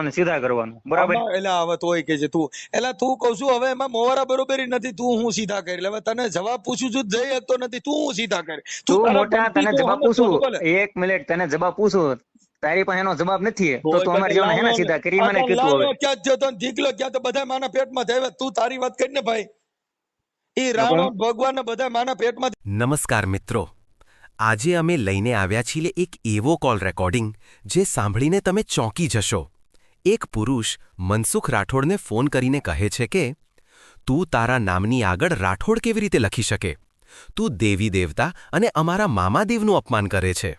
અને સીધા કરવાનું. બરાબર? એટલે હવે તોય કે છે તું એટલે તું કહું છું હવે એમાં મોવારા બરોબરી નથી તું હું સીધા કરી હવે તને જવાબ પૂછું છું જઈ શકતો નથી તું હું સીધા કરી. તું મોટા તને જવાબ પૂછું. એક મિનિટ તને જવાબ પૂછું. તારી પાસે એનો જવાબ નથી. તો તું અમારી પછી જેવાને સીધા કરી? મને કીધું હવે. ક્યાં જ જતો ઢીકલો ક્યાં તો બધા માના પેટમાં જાય. તું તારી વાત કરી ને ભાઈ. ઈ રાવણ ભગવાન બધા માના પેટમાં નમસ્કાર મિત્રો. આજે અમે લઈને આવ્યા છીએ એક એવો કોલ રેકોર્ડિંગ જે સાંભળીને તમે ચોંકી જશો. એક પુરુષ મનસુખ રાઠોડને ફોન કરીને કહે છે કે તું તારા નામની આગળ રાઠોડ કેવી રીતે લખી શકે? તું દેવી દેવતા અને અમારા મામાદેવનું અપમાન કરે છે.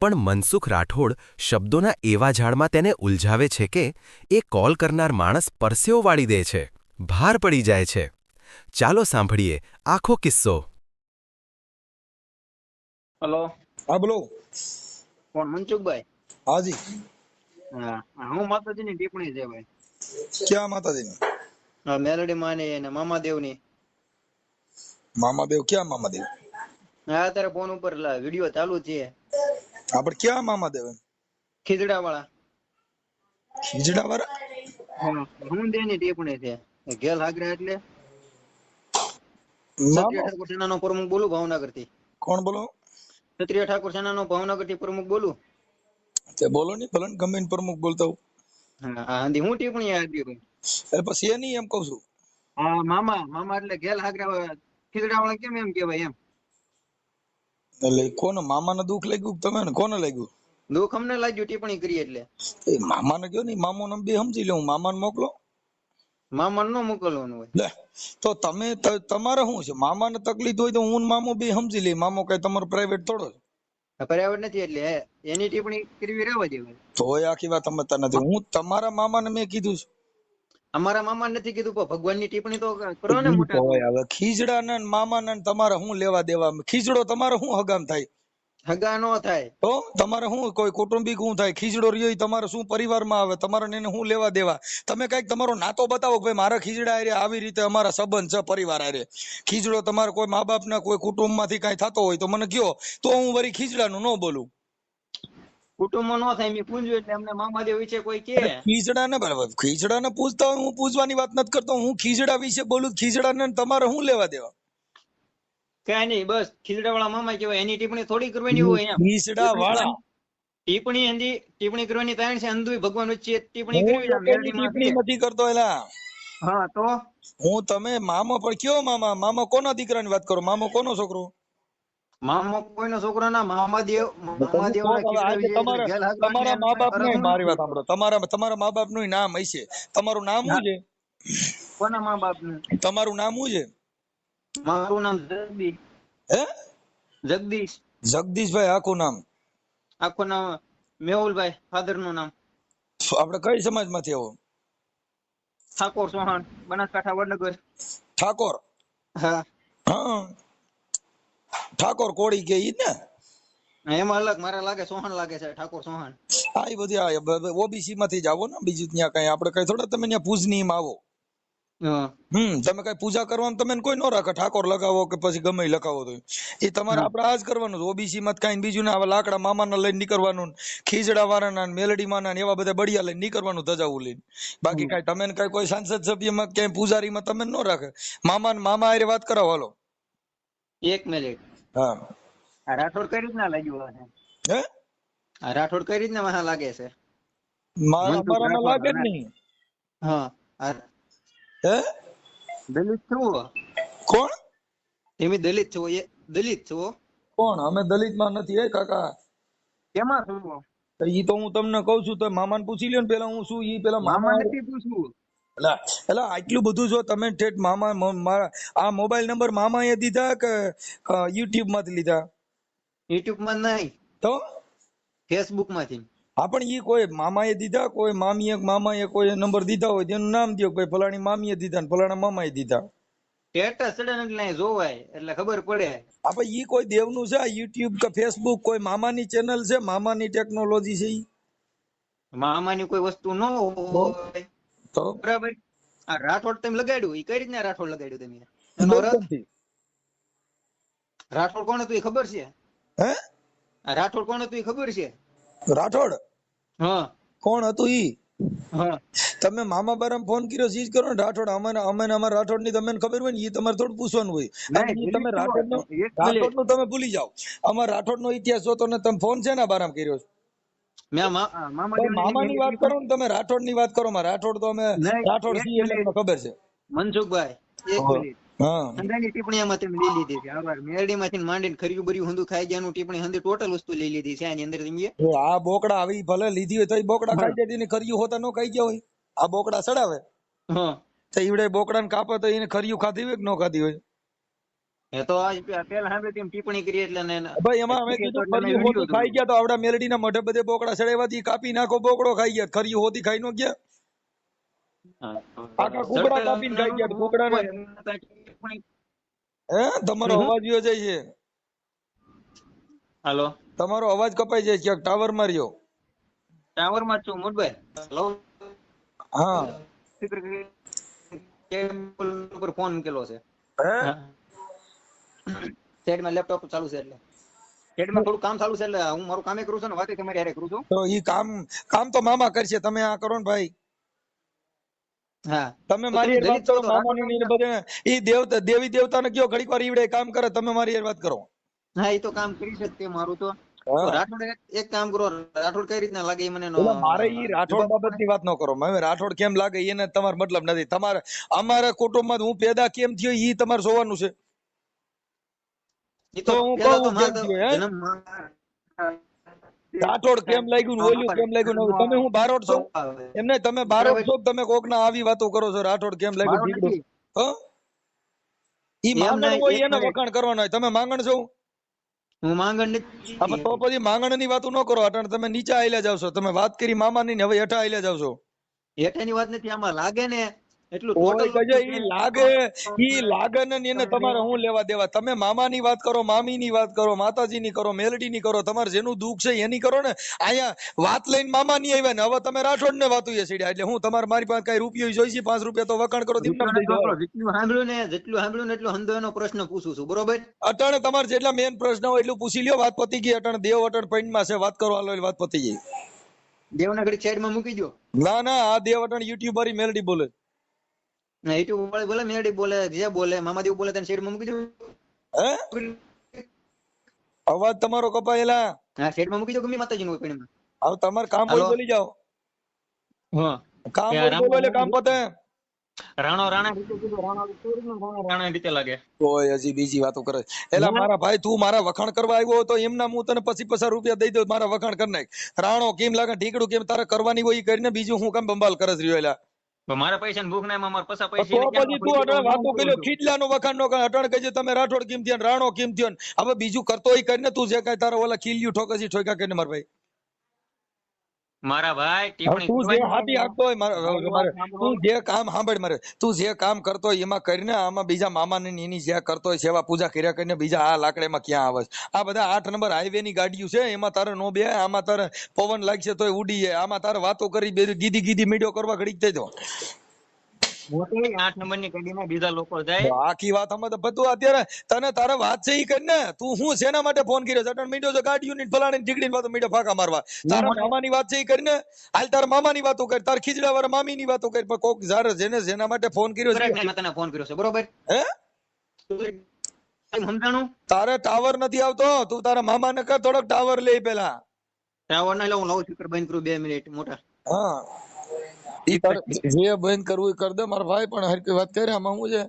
પણ મનસુખ રાઠોડ શબ્દોના એવા ઝાડમાં તેને ઉલઝાવે છે કે એ કોલ કરનાર માણસ પરસેવો વાળી દે છે. ભાર પડી જાય છે. ચાલો સાંભળીએ આખો કિસ્સો. હલો. હા બોલો. કોણ? મનસુખભાઈ? હાજી હા હું માતાજીની ટિપ્પણી છે ભાઈ ક્યાં માતાજીની? ની મેલડી માની અને મામા મામાદેવ ક્યાં મામાદેવ? હા અત્યારે ફોન ઉપર વીડિયો ચાલુ છે. આપડે ક્યાં મામાદેવ ખીજડા વાળા ખીજડા વાળા હું દેની ટિપ્પણી છે. ઘેલ હાગરા એટલે. મામા? સેના નો પ્રમુખ બોલું ભાવનગરથી કોણ બોલો? ક્ષત્રિય ઠાકોર સેનાનો ભાવનગરથી પ્રમુખ બોલું. તે બોલો ની ભલે ને ગમે પ્રમુખ બોલતા હું હા હા હું ટિપ્પણી આપી એટલે પછી એ નહીં એમ કઉ છું. હા મામા મામા એટલે ઘેલ હાગરા ખીજડા વાળા કેમ એમ કેવાય એમ? એટલે કોને મામાને દુઃખ લાગ્યું તમે ને કોને લાગ્યું? દુઃખ અમને લાગ્યું ટિપ્પણી કરી એટલે. એ મામાને કયો નહીં મામો ને બે સમજી લઉં મામાને મોકલો. મામા નો મોકલવાનું હોય. લે તો તમે તમારે શું છે? મામાને તકલીફ હોય તો હું ને મામો બે સમજી લઈ મામો કઈ તમારો પ્રાઇવેટ થોડો છે. નથી એટલે એની ટિપ્પણી કરવી રહેવા દેવાય તોય આખી વાત સમજતા નથી. હું તમારા મામાને મેં કીધું છે. અમારા મામા નથી કીધું પણ ભગવાનની ટિપ્પણી તો કરો ને મોટા. હવે ખીજડા ને મામા ને તમારે શું લેવા દેવા? ખીજડો તમારે શું હગામ થાય? હગા નો થાય. તો તમારે શું કોઈ કૌટુંબિક શું થાય? ખીજડો રહ્યો તમારે શું પરિવારમાં આવે? તમારે ને એને શું લેવા દેવા? તમે કંઈક તમારો નાતો બતાવો કે ભાઈ મારા ખીજડા હારે આવી રીતે અમારા સંબંધ છે પરિવાર હારે. ખીજડો તમારે કોઈ મા બાપના કોઈ કુટુંબમાંથી કાંઈ થતો હોય તો મને કયો. તો હું વળી ખીજડાનું ન બોલું. કુટુંબમાં નો થાય મેં પૂંજ્યું એટલે અમને મામાદેવ વિશે કોઈ કે. ખીજડા ને બરાબર ખીજડા ને પૂછતા હું પૂછવાની વાત નથી કરતો. હું ખીજડા વિશે બોલું ખીજડા ને તમારે શું લેવા દેવા? કઈ નહીં બસ ખીલડા વાળા મામા કહેવાય. એની ટિપ્પણી થોડી કરવાની હોય ખીસડા વાળા ટિપ્પણી એની ટિપ્પણી કરવાની તાણ છે. અંધુ ભગવાન વચ્ચે ટિપ્પણી કરવી ટિપ્પણી નથી કરતો એલા. હા તો? હું તમે મામા પર કયો મામા? મામા કોના દીકરાની વાત કરો? મામો કોનો છોકરો? મામા કોઈનો છોકરો ના મામા દેવ મામા દેવ તમારા મા બાપનું મારી વાત સાંભળો. તમારા તમારા મા બાપનું નામ હશે. તમારું નામ શું છે? કોના મા બાપનું તમારું નામ શું છે? મારું નામ જગદીશ. હે? જગદીશ. જગદીશભાઈ આખું નામ. આખું નામ મેહુલભાઈ ફાધરનું નામ. આપણે કઈ સમાજમાંથી આવો? ઠાકોર સોહણ બનાસકાંઠા વડનગર. ઠાકોર? હા. હા. ઠાકોર કોળી કે ઈ ને? એમાં અલગ મારા લાગે સોહણ લાગે છે ઠાકોર સોહણ એ બધી ઓબીસી માંથી જ આવો ને બીજું ત્યાં કઈ. આપણે કઈ થોડા તમે ત્યાં પૂજની માં આવો. હમ તમે કઈ પૂજા કરવાનું તમે કોઈ ન રાખે ઠાકોર લગાવો કે પછી ગમે લખાવો લગાવો તો. એ તમારે આપણે આ જ કરવાનું ઓબીસી માં કઈ બીજું ના લાકડા મામાના લઈને નીકળવાનું ખીજડા વાળાના મેલડી માના એવા બધા બળિયા લઈને નીકળવાનું ધજાવું લઈને. બાકી કઈ તમે કઈ કોઈ સાંસદ સભ્યમાં ક્યાંય પૂજારીમાં તમે નો રાખે. મામા ને મામા આરે વાત કરાવો હાલો. એક મિનિટ. હા. રાઠોડ કઈ રીતના લાગ્યું હે? રાઠોડ કઈ રીતના વાહ લાગે છે? મારા લાગે જ નહીં. હા હે? દલિત છો. કોણ? તમે દલિત છો એ દલિત છો? કોણ? અમે દલિતમાં નથી હે કાકા? કેમાં છો? ઈ તો હું તમને કહું છું તો મામાને પૂછી લ્યો ને પેલા હું શું ઈ પેલા મામા મામા નથી પૂછવું. એલા એલા આટલું બધું જો તમે ઠેઠ મામા મારા આ મોબાઈલ નંબર મામાએ દીધા કે યુટ્યુબમાંથી લીધા? યુટ્યુબમાં નહીં. તો? ફેસબુકમાંથી હા પણ ઈ કોઈ મામાએ દીધા? કોઈ મામીએ મામાએ કોઈ નંબર દીધા હોય તેનું નામ દો ભાઈ ફલાણી મામીએ દીધા ને ફલાણા મામાએ દીધા. સ્ટેટસ ચડે એટલે જોવાય એટલે ખબર પડે. આપણે ઈ કોઈ દેવનું છે? યુટ્યુબ કે ફેસબુક કોઈ મામાની ચેનલ છે? મામાની ટેકનોલોજી છે મામાની કોઈ વસ્તુ ન હોય તો? બરાબર. આ રાઠોડ તમે લગાડ્યું? એ કઈ રીતના રાઠોડ લગાડ્યું તમે. રાઠોડ કોણ હતું એ ખબર છે? હે? આ રાઠોડ કોણ હતું એ ખબર છે? રાઠોડ? હા. કોણ હતું ઈ? તમે મામા બારામ ફોન કર્યો સીજ કરો ને રાઠોડ. અમને અમને અમારા રાઠોડની તમને ખબર હોય ને એ તમારે થોડું પૂછવાનું હોય. તમે રાઠોડ નો. રાઠોડનું તમે ભૂલી જાઓ. અમારા રાઠોડ નો ઇતિહાસ જોતો ને તમે ફોન છે ને બારામ કર્યો છે? મામા ની વાત કરો ને તમે રાઠોડની વાત કરો. રાઠોડ તો અમે રાઠોડ ખબર છે. મનસુખભાઈ એક મિનિટ. હા. હંધાની આમાં તમે લઈ લીધી છે. આભાર મેરડીમાંથી માંડીને ખર્યું બર્યું હંધું ખાઈ ગયાનું ટિપ્પણી હંધી ટોટલ વસ્તુ લઈ લીધી છે. આની અંદર તમે આ બોકડા આવી ભલે લીધી હોય તો બોકડા ખાઈ જાય ને ખરિયું હોતા નો ખાઈ ગયા હોય. આ બોકડા સડાવે હા. તો ઈવડે બોકડા ને કાપે તો એને ખરિયું ખાધી હોય કે નો ખાધી હોય? એ તો આજ પેલા સાંભળી તેમ ટિપ્પણી કરી એટલે ને ભાઈ એમાં અમે કીધું ખરિયું હોતું ખાઈ ગયા તો આવડા મેલડી ના મોઢે બધે બોકડા સડાવ્યા કાપી નાખો બોકડો ખાઈ ગયા ખરી હોતી ખાઈ નો ગયા. હા. આખા કુકડા કાપીને ખાઈ ગયા કુકડાને. ટિપ્પણી- હે? તમારો અવાજ યો જાય છે. હાલો. તમારો અવાજ કપાઈ જાય છે. ટાવરમાં રહ્યો. ટાવરમાં છું મોટભાઈ. હેલો. હા. કેબલ ઉપર ફોન મૂકેલો છે. હે? સાઈડમાં લેપટોપ ચાલુ છે એટલે. સાઈડમાં થોડું કામ ચાલુ છે એટલે હું મારું કામે કરું છું ને વાતે તમારી હારે કરું છું. તો ઈ કામ કામ તો મામા કરશે. તમે આ કરો ને ભાઈ. તમે મારી વાત કરો મામાની ને બધે ઈ દેવતા દેવી દેવતાને કયો ઘડીક વાર ઈવડે કામ કરે તમે મારી વાત કરો. હા એ તો કામ કરી શકતે મારું તો. રાઠોડ એક- એક કામ કરો રાઠોડ કઈ રીતના લાગે મને મારે ઈ રાઠોડ બાબતની વાત ન કરો. રાઠોડ કેમ લાગે એને તમારો મતલબ નથી. તમારે અમારા કુટુંબમાં હું પેદા કેમ થયો ઈ તમારે જોવાનું છે. એ તો હું કહું કેમ થયું, રાઠોડ કેમ લાગ્યું ઓલ્યું કેમ લાગ્યું તમે હું બારોટ છો? એમને તમે બારોટ છો તમે કોક ના આવી વાતો કરો છો રાઠોડ કેમ લાગ્યું? હ? ઈ માંગણ હોય એને વખાણ કરવાનો હોય. તમે માંગણ છો? હું માંગણ નથી. આમાં તો પછી માંગણની વાતો ન કરો અટણ તમે નીચે આયલા જાવ છો. તમે વાત કરી મામાની ને હવે હેઠા આયલા જાવ છો. હેઠાની વાત નથી આમાં લાગે ને એટલું ઓય total કજે ઈ લાગે ઈ લાગે ને એને તમારે હું લેવા દેવા? તમે મામાની વાત કરો મામીની વાત કરો માતાજીની કરો મેલડીની કરો તમારે જેનું દુઃખ છે એની કરો ને. અહીંયા વાત લઈને મામાની આવ્યા ને હવે તમે રાઠોડ ને વાતું એ સીડ્યા. એટલે હું તમારે મારી પાસે કઈ રૂપિયો જોઈશે પાંચ રૂપિયા તો વખાણ કરો. જેટલું સાંભળ્યું ને જેટલું સાંભળ્યું ને એટલું હંધો એનો પ્રશ્ન પૂછું છું બરોબર? અટણ તમારે જેટલા મેન પ્રશ્ન હોય એટલું પૂછી લ્યો વાત પતી ગઈ અટણ દેવ અટણ પૈનમાં છે વાત કરો હાલો વાત પતી ગઈ. દેવના ઘડી સાઈડમાં મૂકી દો ના ના આ દેવ અટણ યુટ્યુબરી મેલડી બોલે યુટ્યુબ વાળી બોલે મેરડી બોલે જે બોલે મામાદેવ બોલે તને સાઈડમાં મૂકી દઉં? અવાજ તમારો કપાયેલા? હા સાઈડમાં મૂકી દો ગમે માતાજી નું પીણમાં હવે તમારે કામ બોલી બોલી જાઓ. હા. કામ એ બોલો એટલે કામ પતે. રાણો રાણા રાણા રીતે લાગે. કોઈ હજી બીજી વાતો કરે. એલા મારા ભાઈ તું મારા વખાણ કરવા આવ્યો તો એમના હું તને પછી પચાસ રૂપિયા દઈ દઉં મારા વખાણ કરી નાખ. રાણો કેમ લાગે ઢીકડું કેમ તારે કરવાની હોય ઈ કરીને બીજું હું કામ બંબાલ કરે રહ્યો એલા. મારા પૈસા ભૂખ ના મારા પૈસા પૈસા તું અટાણે વાતો કર્યો ખીડલાનો વખાણ નો કરે કહેજે તમે રાઠોડ કેમ થયો ને? રાણો કેમ થયો હવે બીજું કરતો હોય કરીને તું જે કઈ તારા ઓલા ખીલ્યું ઠોકસી ઠોકા કરીને મારા ભાઈ. મારા ભાઈ તું જે હાથી આપતો હોય. તું જે કામ સાંભળ મારે તું જે કામ કરતો હોય એમાં કરીને આમાં બીજા મામા ને એની જે કરતો હોય સેવા પૂજા કર્યા કરીને બીજા આ લાકડામાં ક્યાં આવે છે? આ બધા આઠ નંબર હાઈવે ની ગાડીઓ છે એમાં તારે નો બે આમાં તારે પવન લાગશે તોય ઉડી જાય આમાં તારે વાતો કરી ગીધી ગીધી મીડિયો કરવા ઘડીક થઈ દો મોટી આઠ નંબરની ગાડીમાં બીજા લોકો જાય. આખી વાત અમે તો બધું અત્યારે તને તારે વાત છે ઈ કરીને. તું હું શેના માટે ફોન કર્યો અટણ મીડિયો છે ગાડીઓ ની ફલાણી ઢીકડી વાતો મીડિયો ફાકા મારવા. તારા મામાની વાત છે ઈ કરીને? હાલ તારા મામાની વાતો કર તાર ખીજડા વાળા મામી વાતો કર પણ કોક જારે જેને જેના માટે ફોન કર્યો છે તને ફોન કર્યો છે બરોબર? હે? તું તારે ટાવર નથી આવતો. તું તારા મામા ને કર થોડોક ટાવર લે પેલા ટાવર ના લઉં નવું સ્પીકર બંધ કરું બે મિનિટ મોટા. હા. જે બંધ કરવું એ કરી દે મારા ભાઈ પણ હરકી વાત કરે આમાં હું છે?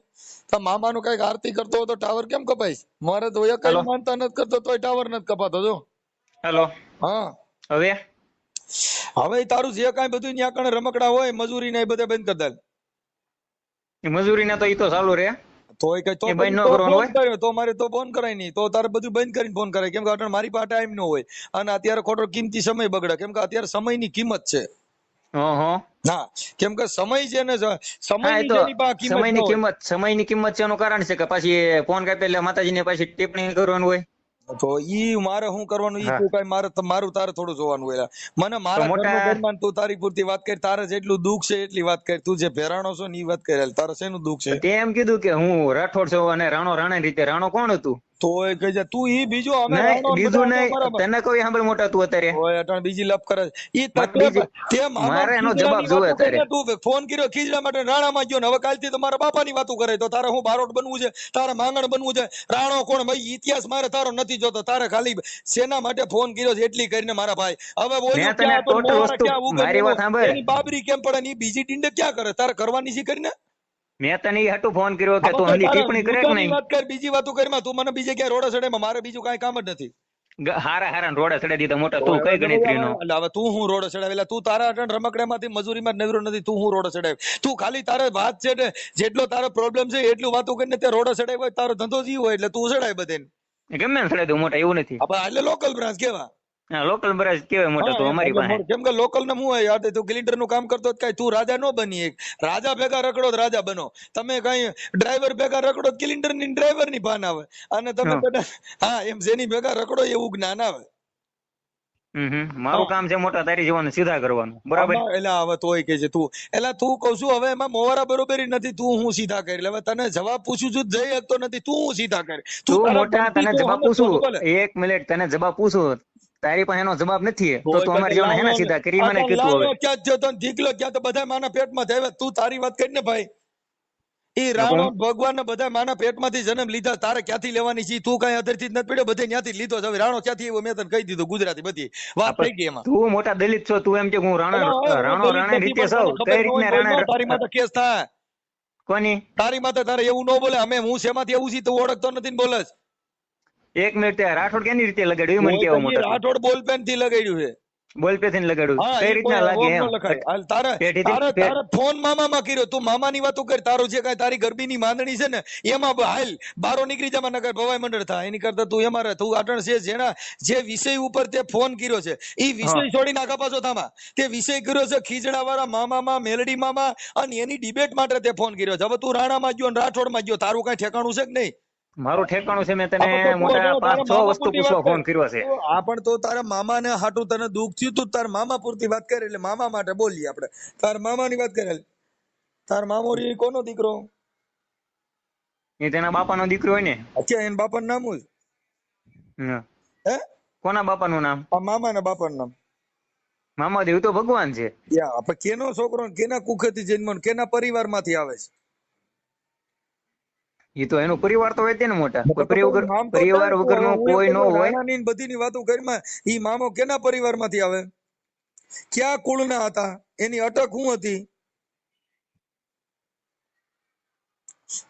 તારા મામાનું કંઈક આરતી કરતો હોય તો ટાવર કેમ કપાઈ મારે તો એક કઈ માનતા નથી કરતો તોય ટાવર નથી કપાતો જો. હેલો. હા. હવે? હવે તારું જે કઈ બધું ત્યાં કણે રમકડા હોય મજૂરી ને એ બધે બંધ કરી દે મજૂરી ને તો ઈ તો ચાલુ રે. તોય કઈ તો બંધ ન કરવાનું હોય? તો મારે તો ફોન કરાય નહીં. તો તારે બધું બંધ કરીને ફોન કરાય. કેમ કે મારી પાસે ટાઈમ ન હોય. અને અત્યારે ખોટો કિંમતી સમય બગડે. કેમ કે અત્યારે સમયની કિંમત છે. હં કેમ કે સમય છે ને સમય સમયની કિંમત સમયની કિંમત છે એનું કારણ છે કે પછી ફોન કાપી એટલે માતાજીને પાછી ટિપ્પણી કરવાનું હોય. તો ઈ મારે શું કરવાનું? ઈ તું કઈ મારે મારું તારે થોડું જોવાનું હોય. મને મારા ઘરનું તું તારી પૂરતી વાત કરી તારે જેટલું દુઃખ છે એટલી વાત કરી. તું જે ભેરાણો છો ને ઈ વાત કરી તારે શેનું દુઃખ છે? તેમ એમ કીધું કે હું રાઠોડ છું અને રાણો રાણા રીતે રાણો કોણ હતું? તો એ કહે છે તું ઈ બીજો અમે બીજું નહીં તને કોઈ સાંભળ મોટા તું અત્યારે? ઓય અટણ બીજી લપ કરે ઈ તકલીફ તે મારે એનો જવાબ જોવે અત્યારે. તું ફોન કર્યો ખીજડા માટે રાણામાં ગયો ને હવે કાલથી તમારા બાપાની વાતો કરે તો તારે હું બારોટ બનવું છે? તારે માંગણ બનવું છે? રાણો કોણ? ભાઈ ઇતિહાસ મારે તારો નથી જોતો. તારે ખાલી સેના માટે ફોન કર્યો છે? એટલી કરીને મારા ભાઈ. હવે બોલ્યો ક્યાં વસ્તુ- મારી વાત સાંભળ. બાબરી કેમ પડે ને બીજી ટીંડે ક્યાં કરે? તારે કરવાની છે કરીને? મેં તને એ હાટુ ફોન કર્યો કે તું તો હંધી ટિપ્પણી કરે કે નહીં? વાત કર બીજી વાતો કરીમાં તું મને બીજે ક્યાં રોડે સડેમાં મારે બીજું કાઈ કામ જ નથી. હારા હારા ને રોડે ચડે દીધા મોટા. તું કઈ ગણતરીનો? એટલે હવે તું હું રોડે એટલે તું તારા અટણ રમકડામાંથી મજૂરીમાં નવરો નથી. તું હું રોડે ચડાવ તું ખાલી તારે વાત છે ને જેટલો તારો પ્રોબ્લેમ છે એટલું વાતો કરીને તે રોડે હોય તારો ધંધો જી હોય એટલે તું ચડાય બધે ગમે ને ચડે દઉં મોટા એવું નથી. આપણે એટલે લોકલ બ્રાન્ચ કેવા? લોકલ બ્રાન્ચ કેવાય મોટા તો અમારી પાસે. કેમ કે લોકલ ને હું હોય યાર તું ગ્લિન્ડરનું કામ કરતો કઈ તું રાજા નો બની એક. રાજા ભેગા રખડો તો રાજા બનો. તમે કઈ ડ્રાઈવર ભેગા રખડો ગ્લિન્ડરની ડ્રાઈવરની ભાન આવે. અને તમે બધા હા એમ જેની ભેગા રખડો એવું જ્ઞાન આવે. મારું કામ છે મોટા તારી જીવન સીધા કરવાનું. બરાબર? એટલે એલા હવે તોય કે છે તું. એલા તું કઉ છું હવે એમાં મોવારા બરોબરી નથી. તું હું સીધા કરી. એટલે હવે તને જવાબ પૂછું છું જઈ શકતો નથી. તું હું સીધા કરી. તું મોટા તને જવાબ પૂછું. એક મિનિટ તને જવાબ પૂછું. તારી પાસે એનો જવાબ નથી તો તું અમારી જોડે હેના સીધા કરી મને કીધું હવે? ક્યાં જો તને ઢીકલો ક્યાં તો બધા માના પેટમાં થાય તું તારી વાત કરીને ભાઈ ઈ રાવણ ભગવાન બધા માના પેટમાંથી જન્મ લીધા તારે ક્યાંથી લેવાની છે? તું કઈ અધરથી જ નથી પડ્યો? બધે ત્યાંથી લીધો છે. હવે રાણો ક્યાંથી આવ્યો? મેં તને કહી દીધું ગુજરાતી બધી. વાત થઈ ગઈ એમાં. તું મોટા દલિત છો તું એમ કે હું રાણા રાણો રાણે રીતે સૌ. કઈ રીતના હોય તારી રાણા માથે કેસ થાય. કોની? તારી માથે તારે એવું ન બોલે. અમે હું શેમાંથી એવું છે તું ઓળખતો નથી ને બોલે છે. એક મિનિટ રાઠોડ કેની રીતે લગાડ્યું? મને કેવા મોટા રાઠોડ બોલપેનથી લગાડ્યું છે. બોલપેનથી લગાડ્યું કઈ રીતના લાગે એમ? ન તારે તારે ફોન મામા માં કર્યો. તું મામાની વાતો કર. તારું જે કઈ તારી ગરબીની માંદણી છે ને એમાં હાલ બારો નીકળી જા નગર ભવાઈ મંડળ થાય એની કરતા તું એમાં તું આટણ છે જેના જે વિષય ઉપર તે ફોન કર્યો છે. ઈ વિષય છોડી નાખા પાછો તામાં તે વિષય કર્યો છે ખીજડા વાળા મામા માં મેલડી મામા અને એની ડિબેટ માટે તે ફોન કર્યો છે. હવે તું રાણામાં ગયો ને રાઠોડમાં ગયો. તારું કઈ ઠેકાણું છે કે નહીં? મારું ઠેકાણું છે મેં તને મોટા પાંચ છ મામા વસ્તુ પૂછવા ફોન કર. કર્યો છે. આ પણ તો તારા મામાને હાટું તને દુઃખ થયું તું તાર મામા પૂરતી વાત કરે એટલે મામા માટે બોલીએ આપણે. તાર મામાની વાત કરે. તાર મામો રી કોનો દીકરો? એ તેના બાપાનો દીકરો હોય ને. અચ્છા એના બાપાનું નામ શું હે? કોના બાપા નું નામ? આ મામા ના બાપા નું નામ. મામાદેવ તો ભગવાન છે. યા કેનો છોકરો કેના કુખેથી જન્મ કેના કેના પરિવારમાંથી આવે છે? એ તો એનો પરિવાર તો હોય ને મોટા. પરિવાર વગરનો કોઈ નો હોય. બધીની વાતો કરીમાં ઈ મામો કેના પરિવારમાંથી આવે? ક્યાં કુળના હતા? એની અટક શું હતી?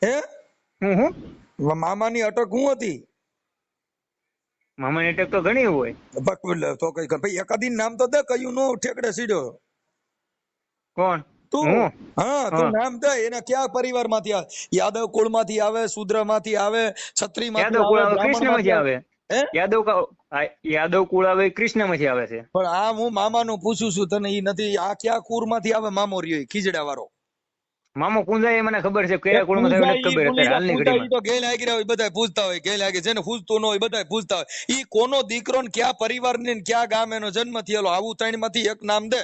હે? હું હું? મામાની અટક શું હતી? મામાની અટક તો ઘણી હોય. તો કઈ ભાઈ એકાદી નામ તો દે કયું નો ઠેકડે સીડ્યો. કોણ? તું? હા? તું નામ દે. એને ક્યાં પરિવારમાંથી આવે યાદવ કુળમાંથી આવે શુદ્રમાંથી આવે ક્ષત્રિયમાંથી આવે? યાદવ યાદવ કુળ આવે કૃષ્ણમાંથી આવે છે. પણ આ હું મામાનું પૂછું છું તને ઈ નથી. આ ક્યાં કુરમાંથી આવે? મામો રહ્યો ખીજડા વાળો મામો કુંજા એ મને ખબર છે કયા કુળમાંથી આવે નથી ખબર અત્યારે હાલની ઘડીમાં. તો ગેલ આગી હોય બધા પૂછતા હોય ગેલ આગી છે ને પૂછતો ન હોય બધા પૂછતા હોય. ઈ કોનો દીકરો ને ક્યાં પરિવાર ને ક્યાં ગામ એનો જન્મ થયેલો? આવું ત્રણમાંથી એક નામ દે.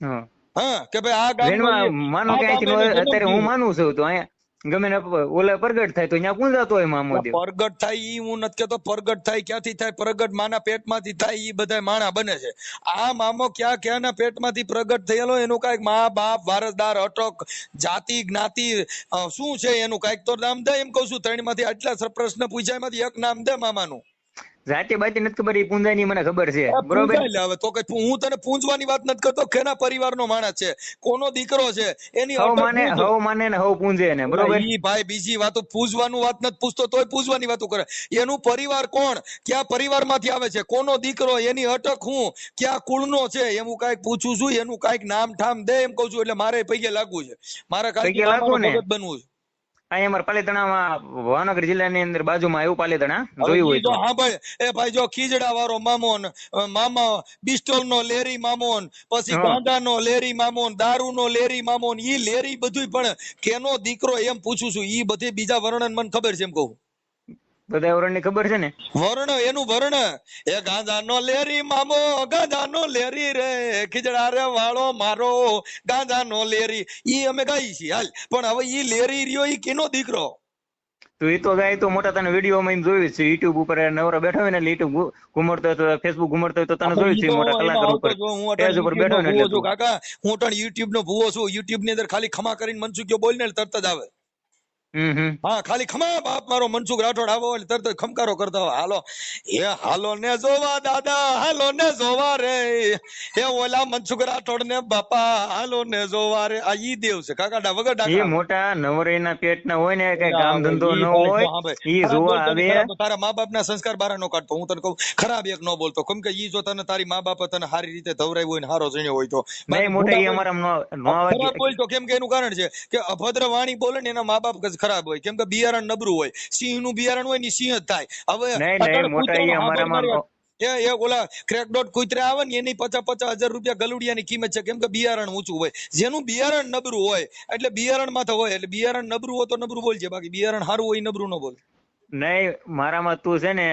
હા. હા કે ભાઈ આ ગામ માનો કે અત્યારે હું માનું છું તો અહીંયા ગમે ને ઓલે પ્રગટ થાય તો અહીંયા પૂંજાતો હોય મામોદેવ પ્રગટ થાય ઈ હું નથી કેતો પ્રગટ થાય ક્યાંથી થાય? પ્રગટ માના પેટમાંથી થાય ઈ બધા માણા બને છે. આ મામો ક્યાં ક્યાંના પેટમાંથી પ્રગટ થયેલો એનું કાંઈક મા બાપ વારસદાર અટક જાતિ જ્ઞાતિ શું છે એનું? કાંઈક તો નામ દે એમ કહું છું. ત્રણમાંથી આટલા પ્રશ્ન પૂછાય એમાંથી એક નામ દે મામાનું. જાતિ બાતી નથી ખબર એ પૂંજાયની મને ખબર છે. બરોબર? હવે તો કઈ હું તને પૂંજવાની વાત નથી કરતો કેના પરિવારનો માણસ છે? કોનો દીકરો છે? એની હવ માને હવ માને ને હવ પૂંજે ને બરોબર? ઈ ભાઈ બીજી વાતો પૂજવાનું વાત નથી પૂછતો તોય પૂજવાની વાતો કરે. એનું પરિવાર કોણ? ક્યાં પરિવારમાંથી આવે છે? કોનો દીકરો? એની અટક હું? ક્યાં કુળનો છે? એમ હું કાંઈક પૂછું છું એનું કંઈક નામ ઠામ દે એમ કહું છું એટલે મારે પૈકે લાગવું છે. મારે કાઈક બનવું છે. અહીંયા અમારે પાલીતાણામાં ભાવનગર જિલ્લાની અંદર બાજુમાં આવ્યું પાલીતાણા જોયું હોય તો હા ભાઈ એ ભાઈ જો ખીજડા વાળો મામોન મામા બિસ્ટોલ નો લેરી મામોન પછી. ગાંડા નો લેરી મામોન દારૂ નો લેરી મામોન ઈ લેરી બધું પણ કેનો દીકરો એમ પૂછું છું ઈ બધી બીજા વર્ણન મને ખબર છે એમ કહું બધા આવરણની ખબર છે ને? વર્ણ એનું વર્ણ. એ ગાંજાનો લેરી મામો ગાંજાનો લેરી રે. ખીજડા રે વાળો મારો ગાંજાનો લેરી. ઈ અમે ગાઈ છીએ હાલ. પણ હવે ઈ લેરી રહ્યો ઈ કેનો દીકરો? તો એ તો ગાય તો મોટા તને વીડિયો માં જોયું છે. યુટ્યુબ ઉપર નવરો બેઠો હોય ને એટલે યુટ્યુબ ઘુમડતો હોય તો ફેસબુક ઘુમડતો હોય તો તને જોયું છે મોટા કલાકાર ઉપર સ્ટેજ ઉપર બેઠો ને એટલે કાકા. હું અટાણે યુટ્યુબ નો ભૂવો છું. યુટ્યુબની અંદર ખાલી ખમા કરીને મનસુખ્યો બોલ ને તરત જ આવે. હા ખાલી ખમા બાપ મારો મનસુખ રાઠોડ આવો એટલે તરત ખમકારો કરતા હોય હાલો. એ હાલો ને જોવા દાદા હાલો ને જોવા રે. એ ઓલા મનસુખ રાઠોડ ને બાપા હાલો ને જોવા રે. આ ઈ દેવ છે કાકાડા વગર ડાકા એ મોટા નવરીના પેટના હોય ને કઈ કામ ધંધો ન હોય. ઈ જોવા આવે. તારા મા બાપ ના સંસ્કાર બારા નો કાઢતો. હું તને કહું ખરાબ એક નો બોલતો. કેમ કે ઈ જો તને તારી મા બાપ તને સારી રીતે ધવરાવ્યું હોય ને હારો જણ્યો હોય તો. નહીં મોટા ઈ અમારા નો નો આવે બોલતો કેમ કે એનું કારણ છે કે અભદ્ર વાણી બોલે ને એના મા બાપ જ ખરાબ હોય. કેમ કે બિયારણ નબળું હોય. સિંહનું બિયારણ હોય ને સિંહ જ થાય. હવે. એ એ ઓલા ક્રેક ડોટ કૂતરા આવે ને એની પચાસ પચાસ હજાર રૂપિયા ગલુડિયાની કિંમત છે. કેમ કે બિયારણ ઊંચું હોય. જેનું બિયારણ નબરું હોય એટલે બિયારણમાં તો હોય. એટલે બિયારણ નબરું હોય તો નબરું બોલજે. બાકી બિયારણ સારું હોય નબરું ન બોલ. નહીં મારામાં તું છે ને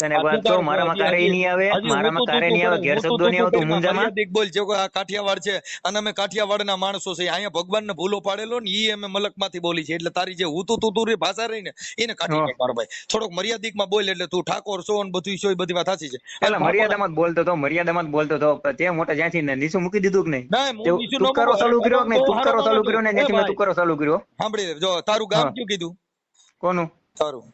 તને વાત તું મારામાં કારે નહીં આવે મારામાં કારે નહીં આવે ઘેર શબ્દો નહીં આવતું મુંજામાં? મર્યાદિક બોલ છે આ કાઠિયાવાડ છે અને અમે કાઠિયાવાડના માણસો છે અહીંયા ભગવાનને ભૂલો પાડેલો ને ઈ અમે મલકમાંથી બોલી છે એટલે તારી જે હું તું તું તું ભાષા રહી ને એને કાઢી નાખ મારો ભાઈ. થોડોક મર્યાદિકમાં બોલ એટલે તું ઠાકોર છો ને બધું છો એ બધી વાત સાચી છે. એટલે મર્યાદામાં બોલતો તો મર્યાદામાં જ બોલતો તો તે મોટા જ્યાંથી ને નીચું મૂકી દીધું કે નહીં? તે. ચાલુ કર્યો કે તો ચાલુ કર્યો ને. જ્યાંથી મેં એ ચાલુ કર્યો. સાંભળી જો તારું ગામ. કયું કીધું? કોનું? તારું.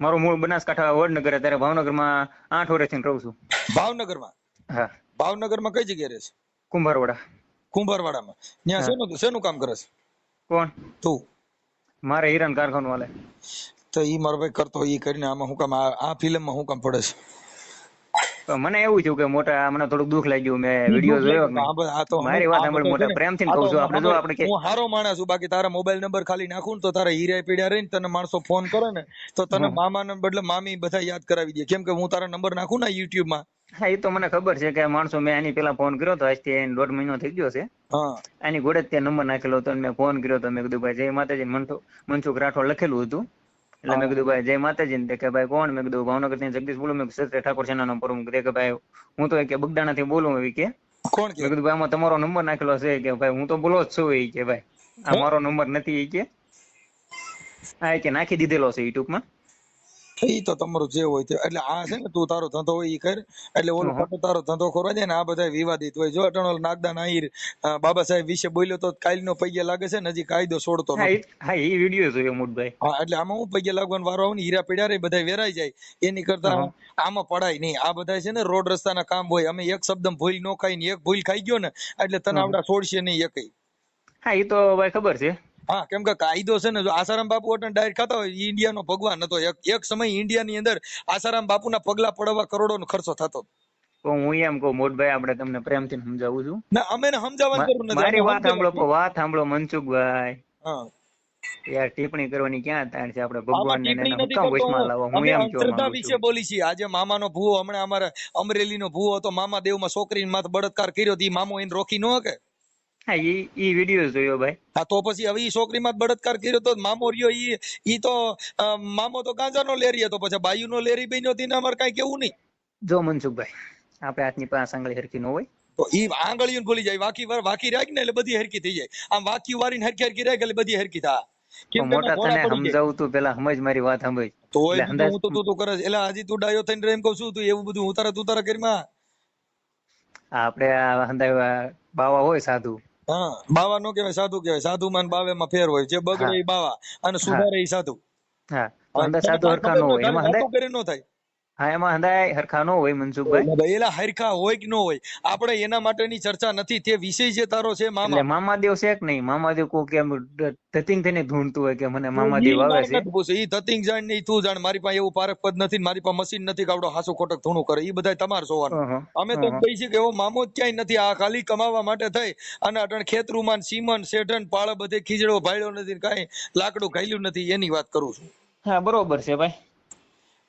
મારું મૂળ બનાસકાંઠા વડનગર અત્યારે ભાવનગરમાં આઠ વર્ષથી રહું છું. ભાવનગરમાં? હા. ભાવનગરમાં કઈ જગ્યાએ રહે છે? કુંભારવાડા. કુંભારવાડામાં. ત્યાં. શેનું શેનું કામ કરે છે? કોણ? તું. મારે હીરાન કારખાનું વાલે. તો ઈ મારો ભાઈ કરતો ઈ કરીને આમાં હું કામ આ આ ફિલ્મમાં હું કામ પડે છે? તો મને એવું થયું કે મોટા મને થોડુંક દુઃખ લાગ્યું. મેં વીડિયો જોયો મારી વાત સાંભળ મોટા પ્રેમથી કહું છું. આપણે જો આપણે હું હારો માણસ છું. બાકી તારા મોબાઈલ નંબર ખાલી નાખું ને તો તારા હીરા પીડ્યા રહીને તને માણસો ફોન કરે ને તો તને. મામાને બદલે મામી બધા યાદ કરાવી દે. કેમ કે હું તારા નંબર નાખું ને YouTube માં. હા એ તો મને ખબર છે કે માણસો મેં એની પેલા ફોન કર્યો તો આજથી એને દોઢ મહિનો થઈ ગયો છે. એની ગોડે ગોળે ત્યાં નંબર નાખેલો હતો મેં ફોન કર્યો હતો. મેં કીધું ભાઈ જય માતાજી. મનસુખ રાઠોડ લખેલું હતું. એટલે મેં કીધું ભાઈ જય માતાજી. ને કે ભાઈ કોણ? મેં કીધું ભાવનગરથી જગદીશ બોલું. મેં સત્ય ઠાકોર સેનાનો પ્રમુખ તે કે ભાઈ હું તો કે બગદાણા થી બોલું એવી કે. કોણ કે? કીધું ભાઈ આમાં તમારો નંબર નાખેલો છે. કે ભાઈ હું તો બોલો જ છું એ કે ભાઈ. આ મારો નંબર નથી એ કે. હા એ કે નાખી દીધેલો છે યુટ્યુબમાં ઈ તો તમારું જે હોય તે એટલે આ છે ને તું તારો ધંધો હોય ઈ કર. એટલે ઓલો ખોટો તારો ધંધો ખોરવા જાય ને આ બધા વિવાદિત હોય. જો અટણોલ નાગદાન આહીર બાબા સાહેબ વિશે બોલ્યો તો કાલનો પૈયા લાગે છે ને હજી કાયદો છોડતો હા એ વીડિયો જોયો મોટભાઈ હા એટલે આમાં હું પૈયા લાગવાનો વારો આવે ને હીરા પીડ્યા રે બધા વેરાઈ જાય. એની કરતા આમાં પડાય નહીં. આ બધા છે ને રોડ રસ્તાના કામ હોય. અમે એક શબ્દ ભૂલ નો ખાઈ ને એક ભૂલ ખાઈ ગયો ને એટલે તને. આવડા છોડશે નહીં એકઈ હા એ તો ભાઈ ખબર છે. હા કેમ કે કાયદો છે ને જો આસારામ બાપુ અટણ ડાયરેક્ટ ખાતા હોય ઇન્ડિયાનો ભગવાન હતો. એક સમય ઇન્ડિયાની અંદર આસારામ બાપુના પગલા પડવા કરોડોનો ખર્ચો થતો. તો હું એમ કહું મોટભાઈ આપણે તમને પ્રેમથી સમજાવું છું. ના અમે ને સમજાવવાની જરૂર નથી. મારી વાત સાંભળો. વાત સાંભળો મનસુખભાઈ. હા. યાર ટિપ્પણી કરવાની ક્યાં તાણ છે? આપણે ભગવાનને ને ટિપ્પણી એને હું વચમાં લાવવા હું એમ કહું અંધશ્રદ્ધા વિશે બોલી છીએ. આજે મામાનો ભૂવો હમણાં અમારે અમરેલીનો ભૂવો હતો. મામા દેવમાં છોકરીને માથે બળાત્કાર કર્યો હતી મામો એને રોકી ન શકે. હા ઈ ઈ વીડિયો જોયો ભાઈ. હા તો પછી હવે ઈ છોકરીમાં બળાત્કાર કર્યો તો મામો રહ્યો ઈ ઈ તો મામો તો ગાંજાનો લેરી હતો પછી બાયુનો લેરી બન્યો તો એને અમારે કેવું નહીં. જો મનસુખભાઈ આપણે હાથની પાસે આંગળી હરખી ન હોય. તો ઈ આંગળીઓ જાય વાકી વાર વાકી રાખ ને એટલે બધી હરકી થઈ જાય. આમ વાકી વારીને હરકી હરકી રાખ એટલે બધી હરકી થાય. તો કેમ કે મોટા તને સમજાવું તું પેલા સમજ મારી વાત સમજ તો એટલે એ અંદાજ- હું તો તું તું કરે એટલે હજી તું ડાયો થઈને એમ કહું છું તું એવું બધું હું તારા કરીમાં આપણે આ બાવા હોય સાધુ. હા. બાવા નો કહેવાય સાધુ કહેવાય. સાધુ માં બાવે માં ફેર હોય. જે બગડે એ બાવા. અને સુધારે એ સાધુ. હા. સાધુ હરખા ન હોય. એમાં વાતો કરી નો થાય. હા એમાં હંધાય હરખા નો હોય મનસુખભાઈ. એલા હરખા હોય કે નો હોય આપણે એના માટેની ચર્ચા નથી. તે વિષય જે તારો છે મામા. મામાદેવ છે કે નહીં? મામાદેવ કો કેમ ધતિંગ થઈને ઢૂંઢતું હોય કે મને મામાદેવ આવે છે. ઈ ધતિંગ જાણ નહીં તું જાણ. મારી પાસે એવું પારખ પદ નથી મારી પાસે મશીન નથી કે આવડો હાસુ ખોટક ધૂણું કરે. ઈ બધાય તમારે જોવાનું. અમે તો કહી છે કે એવો મામો જ ક્યાંય નથી. આ ખાલી કમાવા માટે થઈ. અને અટણ ખેતરુમાં સીમન શેઠન પાળ બધે ખીજડો ભાડ્યો નથી કાઈ કાંઈ. લાકડું ઘાલ્યું નથી. એની વાત કરું છું. હા બરોબર છે ભાઈ.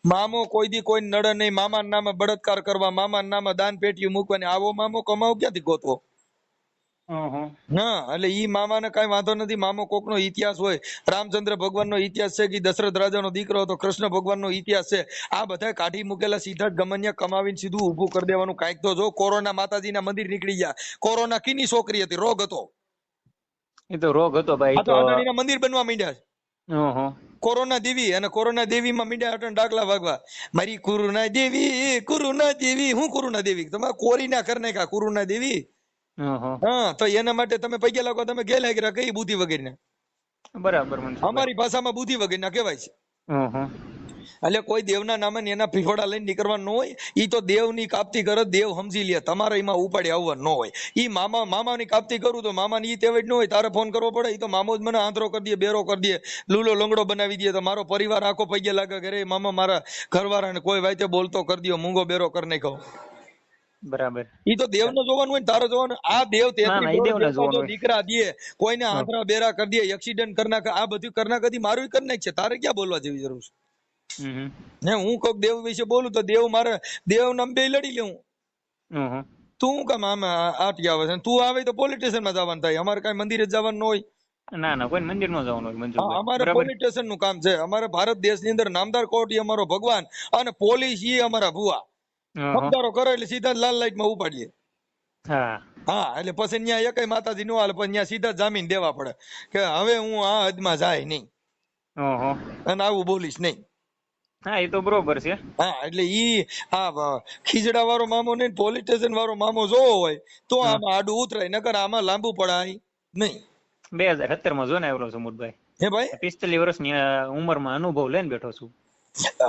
મામો કોઈ દી કોઈ નડે નહીં. મામાના નામે બળાત્કાર કરવા મામાના નામે દાન પેટીયું મૂકવાની. આવો મામો કમાવ ક્યાંથી ગોતવો. હા એટલે ઈ મામાને કઈ વાંધો નથી. મામો કોકનો ઇતિહાસ હોય. રામચંદ્ર ભગવાનનો ઇતિહાસ છે કે દશરથ રાજાનો દીકરો હતો. કૃષ્ણ ભગવાનનો ઇતિહાસ છે. આ બધા કાઢી મૂકેલા સીધા ગમન્ય કમાવીને સીધું ઊભું કરી દેવાનું. કાંઈક તો જો કોરોના માતાજીના મંદિર નીકળી ગયા. કોરોના કીની છોકરી હતી? રોગ હતો. એ તો રોગ હતો ભાઈ મંદિર બનવા માંડ્યા છે. કોરોના દેવી અને કોરોના દેવીમાં મીડિયા હટન ડાકલા વાગવા. મારી કુરુના દેવી કુરુના દેવી હું કુરુના દેવી? તમે કોરીના કર કા કુરુના દેવી. હા તો એના માટે તમે પૈયા લાગો તમે ગેલા કર્યા કઈ બુદ્ધિ વગેરે બરાબર અમારી ભાષામાં બુદ્ધિ વગેરે કહેવાય છે. એટલે કોઈ દેવના નામે એના ભીખોડા લઈને નીકળવા હોય એ તો દેવની કાપતી કરે, દેવ સમજી લે, તમારે એમાં ઉપાડી આવવા ન હોય. ઈ મામા, મામાની કાપતી કરું તો મામાની ઈ તેવડ ન હોય, તારે ફોન કરવો પડે એ તો મામો જ મને આંધરો કરી દે, બેરો કરી દે, લૂલો લંગડો બનાવી દે, તો મારો પરિવાર આખો પગે લાગે કે રે મામા મારા ઘરવાળાને કોઈ વાતે બોલતો કરી દો મૂંગો બેરો કરી નાખો બરાબર. ઈ તો દેવને જોવાનું હોય ને તારે જોવાનું. આ દેવ ના, ના, ઈ તેત્રી દેવને કરોડ દેવતા જો જોવાનું હોય. દીકરા દે કોઈને આંતરા બેરા કરી દે એક્સિડન્ટ કરી નાખે આ બધું કરી નાખે મારું કરી નાખશે તારે ક્યાં બોલવા જેવી જરૂર છે? હમ હમ. ને હું કોક દેવ વિશે બોલું તો દેવ મારે દેવ નામ બે લડી લેવું. તું કામ આમ આટી આવે છે? તું આવે તો પોલીસ સ્ટેશનમાં જવાનું થાય. અમારે કઈ મંદિરે જવાનું ન હોય. ના ના કોઈ મંદિર નો જવાનું હોય હા, અમારે પોલીસ સ્ટેશનનું કામ છે. અમારે ભારત દેશની અંદર નામદાર કોર્ટ એ અમારો ભગવાન અને પોલીસ એ અમારા ભુવા. સમજારો કરો એટલે સીધા લાલ લાઈટમાં ઉપાડીએ. હા. હા એટલે પછી ત્યાં એકય માતાજી નો હાલે પછી ત્યાં સીધા જામીન દેવા પડે. કે હવે હું આ હદમાં જાય નહીં. અને આવું બોલીશ નહીં. હા એ તો બરોબર છે. હા એટલે ઈ આ ખીજડા વાળો મામો ને પોલીસ સ્ટેશન વાળો મામો જોવો હોય તો આમાં આડું ઉતરાય નકર આમાં લાંબુ પડાય નહીં. બે હજાર સત્તરમાં જો ને આવેલો છું મોટભાઈ હે ભાઈ? પિસ્તાલીસ વર્ષની ઉંમરમાં અનુભવ લઈને બેઠો છું.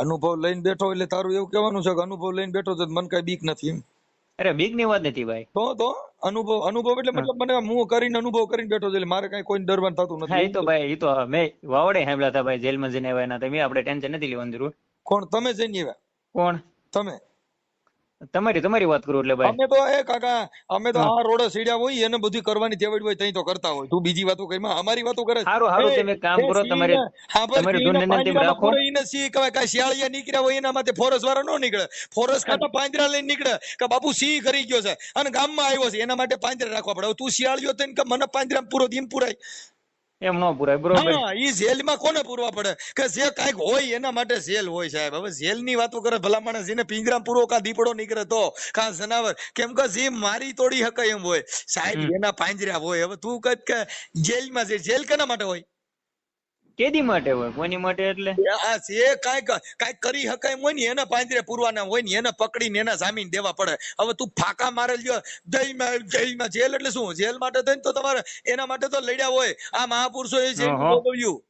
અનુભવ લઈને બેઠો એટલે તારું એવું કહેવાનું છે કે અનુભવ લઈને બેઠો તો મને કઈ બીક નથી એમ. અરે બીકની વાત નથી ભાઈ. તો તો અનુભવ અનુભવ એટલે મતલબ મને હું કરીને અનુભવ કરીને બેઠો છું એટલે મારે કઈ કોઈ ડરવાનું થતું નથી એ તો ભાઈ એ તો મેં વાવડે હેમલા હતા ભાઈ જેલમાં જઈને આવ્યા ના તમે આપણે ટેન્શન નથી લેવાની જરૂર. કોણ? તમે જઈને આવ્યા? કોણ? તમે? તમારી તમારી વાત કરું એટલે ભાઈ. અમે તો એ કાકા અમે તો આ રોડે સીડ્યા હોય એને બધું કરવાની તેવડ હોય તઈ તો કરતા હોય. તું બીજી વાતો કરી અમારી વાતો કરે સારું હારું તમે કામ કરો તમારે તમારી સિંહને ધૂનને તેમ રાખો. ઈને સિંહ કહેવાય કાંઈ શિયાળિયા નીકળ્યા હોય એના માટે ફોરેસ્ટ વાળા નો નીકળે. ફોરેસ્ટ ખાતા પાંજરા લઈને નીકળે કે બાપુ સિંહ કરી ગયો છે અને ગામમાં આવ્યો છે એના માટે પાંજરા રાખવા પડે. તું શિયાળિયો થઈને કે મને પાંજરામાં પૂરો દિન પુરાય. એમ ન પુરાય બરોબર. ઈ જેલમાં કોને પૂરવા પડે? કે જે કાઈક હોય એના માટે જેલ હોય સાહેબ. હવે જેલની વાતો કરે ભલા માણસ એને પિંજરા પૂરો કા દીપડો નીકળે તો? કા જનાવર? કેમ કે જે મારી તોડી હકાય એમ હોય. સાહેબ એના પાંજરા હોય. હવે તું કદ કે જેલમાં જે જેલ કેના માટે હોય? કેદી માટે હોય? કોની માટે એટલે? આ જે કાંઈક કાંઈક કરી હકાય હોય ને એના પાંજરે પૂરવાના હોય ને એને પકડીને એના જામીન દેવા પડે. હવે તું ફાકા મારેલ જો જઈમાં જઈમાં જેલ એટલે શું? જેલ માટે થઈને તો તમારે એના માટે તો લડ્યા હોય. આ મહાપુરુષો એ જેલ ભોગવ્યું.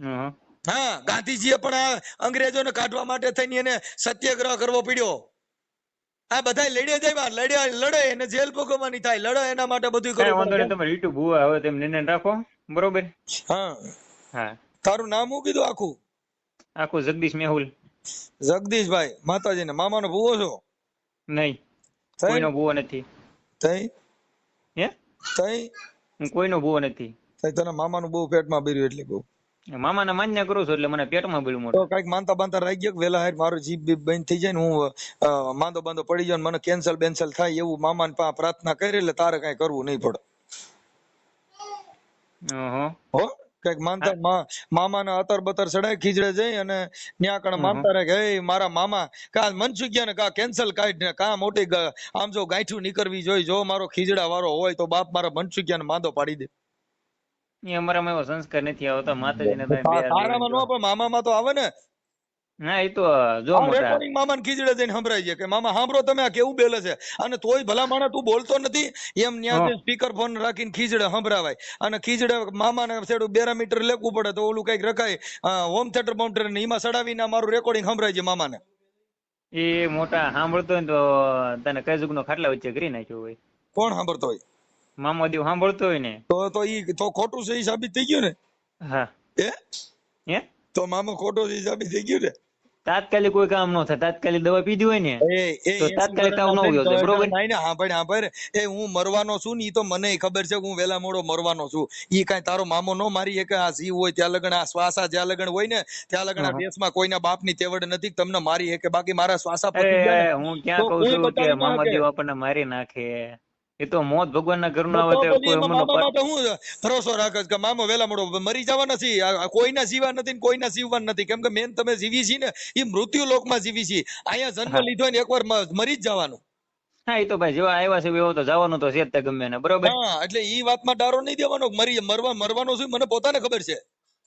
હા. ગાંધીજીએ પણ આ અંગ્રેજોને કાઢવા માટે થઈને એને સત્યાગ્રહ કરવો પડ્યો. આ બધા લડે જાય લડ્યા લડે એને જેલ ભોગવવાની થાય લડે એના માટે બધું કરવું પડે. તમારે ભૂવા હવે તેમ નિર્ણય રાખો. બરોબર. હા. હા. તારું નામ શું કીધું આખું? આખું જગદીશ મેહુલ. જગદીશભાઈ માતાજીને. મામાનો ભૂવો છો? નહીં. કોઈનો ભૂવો નથી. તઈ? હે? તઈ? હું કોઈનો ભૂવો નથી. તઈ તને મામાનું બહુ પેટમાં ભર્યું એટલે કહું. મામાને માન્ય કરું છું એટલે મને પેટમાં બળ્યું તો મોટું કંઈક માનતા બાંધતા રહી ગયો વેલા હાર મારો જીભ બીભ બંધ થઈ જાય ને હું માંદો બાંધો પડી જાય મને કેન્સલ બેન્સલ થાય એવું મામાને પા પ્રાર્થના કરી એટલે તારે કઈ કરવું નહીં પડે. અહં. હો? કંઈક માનતા મામાના અતર બતર ચડાય ખીજડે જઈ અને ત્યાં કણ માનતા રહે કે "એ મારા મામા કા મનસુખિયા ને કા કેન્સલ કાઢ ને કા મોટી આમ જો ગાંઠું નીકળવી જોઈએ જો મારો ખીજડા વાળો હોય તો બાપ મારા મનસુખિયા ને માંદો પાડી દે. એ અમારામાં એવો સંસ્કાર નથી આવતો માતાજીને તારામાં નો પણ મામામાં તો આવે ને. ના એ તો જો રેકોર્ડિંગ મામાને ખીજડે જઈને સંભળાઈ જાય કે મામા સાંભળો તમે આ કેવું બેલે છે? અને તોય ભલા માણા તું બોલતો નથી એમ ન્યા સ્પીકર ફોન રાખીને ખીજડે સંભળાવાય. અને ખીજડે મામાને છેડું બેરા મીટર લેખવું પડે તો ઓલું કંઈક રખાય. હોમ થિયેટર બાઉન્ડર ને એમાં સડાવીને મારું રેકોર્ડિંગ સંભળાય છે મામાને. એ મોટા સાંભળતો હોય ને તો તને કઈ જુગનો ખાટલા વચ્ચે કરી નાખ્યો હોય. કોણ સાંભળતો હોય? મામો દેવ સાંભળતો હોય ને. તો તો ઈ તો ખોટું છે ઈ સાબિત થઈ ગયું ને? હા. એ હે? તો મામો ખોટો છે સાબિત થઈ ગયું ને? તાત્કાલિક કોઈ કામ ન થાય. તાત્કાલિક દવા પીધી હોય ને એ એ તો તાત્કાલિક તાવ ન ઉગ્યો બરોબર? નહીં ને? સાંભળ સાંભળ એ હું મરવાનો છું ને ઈ તો મને ખબર છે કે હું વેલા મોડો મરવાનો છું. ઈ કાઈ તારો મામો નો મારી એક આ જીવ હોય ત્યાં લગણ આ શ્વાસા જ્યાં લગણ હોય ને ત્યાં લગણ આ. દેશમાં કોઈના બાપની તેવડ નથી તમને મારી કે બાકી મારા શ્વાસા હું ક્યાં કહું છું કે બતાવી મામા શકે. દેવ આપણને મારી નાખે. એ તો મોત ભગવાન ના ઘરનું આવે તો કોઈ માટે હું ભરોસો રાખે કે મામો વેલા મોડો મરી જવા નથી. કોઈના જીવા નથી ને કોઈના જીવવા નથી. કેમ કે મેન તમે જીવી છી ને એ મૃત્યુ લોકમાં જીવી છી. અહીંયા જન્મ લીધો ને એકવાર મ- મરી જ જવાનું. હા એ તો ભાઈ જેવા આવ્યા છે એવો તો જવાનું તો છે જ તે ગમે ને બરોબર? હા એટલે ઈ વાતમાં ડારો નહીં દેવાનો મરી મરવા મરવાનો છું મને પોતાને ખબર છે.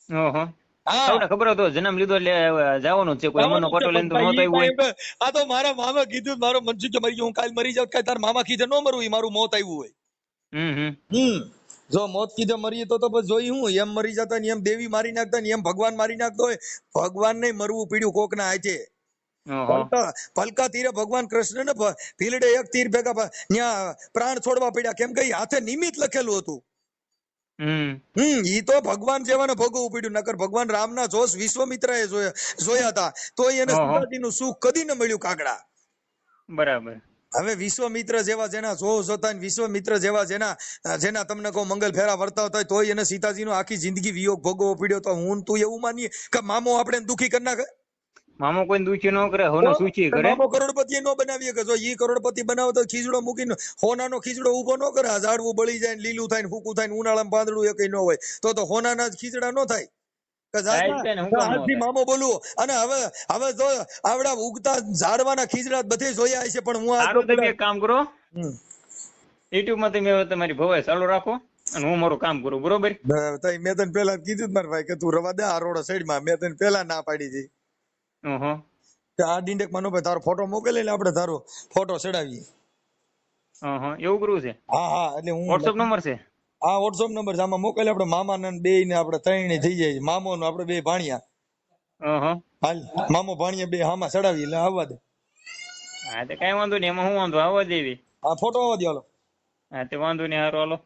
ઓહો. સૌને ખબર હતો જન્મ લીધો એટલે જવાનું છે. કોઈ અમરનો પટો લઈને તો નહોતો આવ્યું હોય. આ તો મારા મામા કીધું મારો મનસુખ મરી ગયો હું કાલ મરી જાઉં કાલ તાર મામા કીધે નો મરું મારું મોત આવ્યું હોય. હમ જો મોત કીધે મરીએ તો તો બસ જોઈ હું એમ મરી જતા ને એમ દેવી મારી નાખતા ને એમ ભગવાન મારી નાખતો હોય. ભગવાન ને મરવું પીડ્યું કોક ના હાથે. પલકા પલકા તીરે ભગવાન કૃષ્ણ ને ભીલડે એક તીર ભેગા ત્યાં પ્રાણ છોડવા પડ્યા. કેમ કે હાથે નિમિત્ત લખેલું હતું. હમ. ઈ તો ભગવાન જેવાને ભોગવવું પડ્યું નકર ભગવાન રામના જોશ વિશ્વમિત્રએ જોયા જોયા હતા. તો એને ઓહો. સીતાજીનું સુખ કદી ન મળ્યું કાગડા. બરાબર. હવે વિશ્વમિત્ર જેવા જેના જોશ હતા વિશ્વમિત્ર જેવા જેના જેના તમને કહો મંગલ ફેરા વર્તાવતા હોય તોય એને સીતાજીનો આખી જિંદગી વિયોગ ભોગવવો પડ્યો. તો હું તું એવું માનીએ કે મામો આપણે દુખી કરી નાખે? મામો કોઈ દુખી ન કરે હોનો સૂચી કરે? મામો કરોડપતિ નો બનાવી કે જો ઈ કરોડપતિ બનાવો તો ખીજડો મૂકીને હોનાનો ખીજડો ઊભો ન કરે. આ ઝાડવું બળી જાય ને લીલું થાય ને ફૂકું થાય ને ઉનાળામાં પાંદડું એકય ન હોય. તો તો હોનાના જ ખીજડા ન થાય? મામો બોલું અને હવે હવે જો આવડા ઉગતા ઝાડવાના ખીજડા બધે જોયા છે પણ હું આ તમે એક કામ કરો. યુટ્યુબમાં તમે તમારી ભવાઈ ચાલુ રાખો અને હું મારું કામ કરું બરોબર? મેં તને પેલા કીધું જ મારા ભાઈ કે તું રવા દે આ રોડ સાઈડમાં. મેં તને પેલા ના પાડી હતી. કે આ ડિંડેક માં નો ભાઈ તારો ફોટો મોકલે એટલે આપણે તારો ફોટો ચડાવીએ ઓહો એવું કરવું છે હા હા એટલે હું વોટ્સઅપ નંબર છે હા વોટ્સઅપ નંબર છે આમાં મોકલે આપણે મામા ને બે ને આપણે ત્રણે થઈ જાય મામો ને આપણે બે ભાણિયા ઓહો હાલ મામો ભાણિયા બે હામાં ચડાવી એટલે આવવા દે હા તો કઈ વાંધો નહીં એમાં હું વાંધો આવવા દેવી હા ફોટો આવવા દે હાલો હા તે વાંધો નહીં હારો હાલો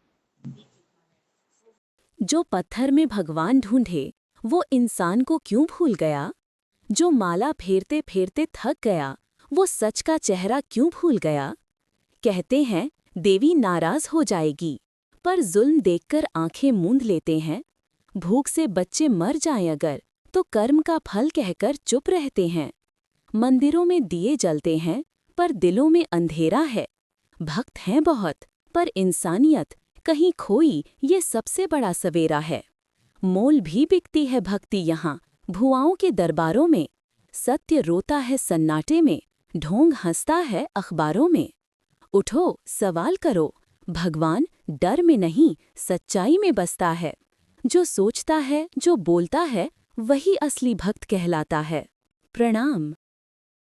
जो पत्थर में भगवान ढूंढे वो इंसान को क्यों भूल गया जो माला फेरते फेरते थक गया, वो सच का चेहरा क्यों भूल गया? कहते हैं, देवी नाराज़ हो जाएगी, पर जुल्म देखकर आँखें मूंद लेते हैं। भूख से बच्चे मर जाएँ अगर तो कर्म का फल कहकर चुप रहते हैं। मंदिरों में दिए जलते हैं, पर दिलों में अंधेरा है। भक्त हैं बहुत, पर इंसानियत, कहीं खोई, ये सबसे बड़ा सवेरा है। मोल भी बिकती है भक्ति यहाँ भुआओं के दरबारों में, सत्य रोता है सन्नाटे में, ढोंग हंसता है अखबारों में। उठो, सवाल करो, भगवान डर में नहीं, सच्चाई में बसता है। जो सोचता है, जो बोलता है, वही असली भक्त कहलाता है। प्रणाम।